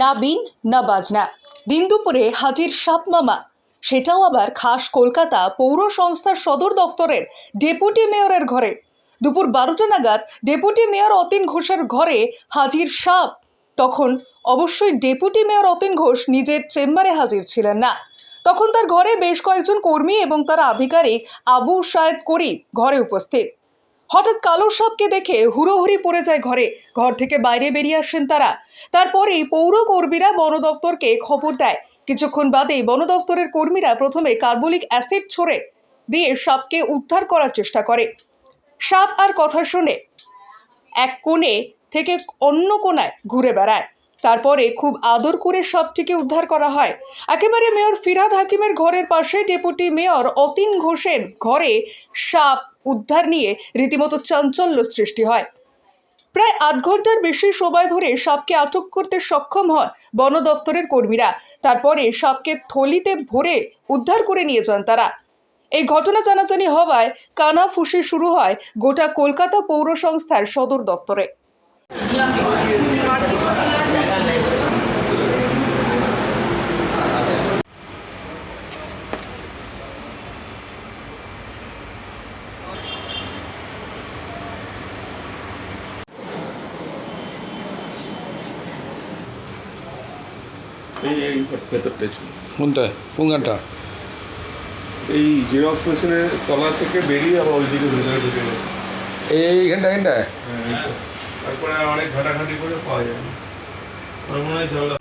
না বিন, না বাজনা। দিন দুপুরে হাজির সাপ মামা। সেটাও আবার খাস কলকাতা পৌর সংস্থার সদর দফতরের ডেপুটি মেয়রের ঘরে। দুপুর বারোটা নাগাদ ডেপুটি মেয়র অতীন ঘোষের ঘরে হাজির সাপ। তখন অবশ্যই ডেপুটি মেয়র অতীন ঘোষ নিজের চেম্বারে হাজির ছিলেন না। তখন তার ঘরে বেশ কয়েকজন কর্মী এবং তার আধিকারিক আবু শায়েদ করি ঘরে উপস্থিত। হঠাৎ কালো সাপকে দেখে হুড়োহুড়ি পড়ে যায় ঘরে। ঘর থেকে বাইরে বেরিয়ে আসেন তারা। তারপরেই পৌরকর্মীরা বন দফতরকে খবর দেয়। কিছুক্ষণ বাদেই বন দফতরের কর্মীরা প্রথমে কার্বলিক অ্যাসিড ছড়ে দিয়ে সাপকে উদ্ধার করার চেষ্টা করে। সাপ আর কথা শুনে। এক কোণে থেকে অন্য কোণায় ঘুরে বেড়ায়। তারপরে খুব আদর করে সাপটিকে উদ্ধার করা হয়। একেবারে মেয়র ফিরাদ হাকিমের ঘরের পাশে ডেপুটি মেয়র অতীন ঘোষের ঘরে সাপ উদ্ধার নিয়ে রীতিমতো চাঞ্চল্য সৃষ্টি হয়। প্রায় আধ ঘণ্টার বেশি সময় ধরে সাপকে আটক করতে সক্ষম হয় বন দফতরের কর্মীরা। তারপরে সাপকে থলিতে ভরে উদ্ধার করে নিয়ে যান তারা। এই ঘটনা জানাজানি হওয়ায় কানাফুসি শুরু হয় গোটা কলকাতা পৌর সংস্থার সদর দফতরে। এই ভেতরটাই ছিল কোনটায় কোন গানটা? এই জেরক্স মেশিনের তলা থেকে বেরিয়ে আবার ওইদিকে ভেতরে ঢুকে এই এইখানটা এইখানটায় হ্যাঁ। তারপরে অনেক ঘাটাঘাটি করে পাওয়া যায় আমার মনে হয় ঝামেলা।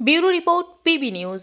Bureau report PB news.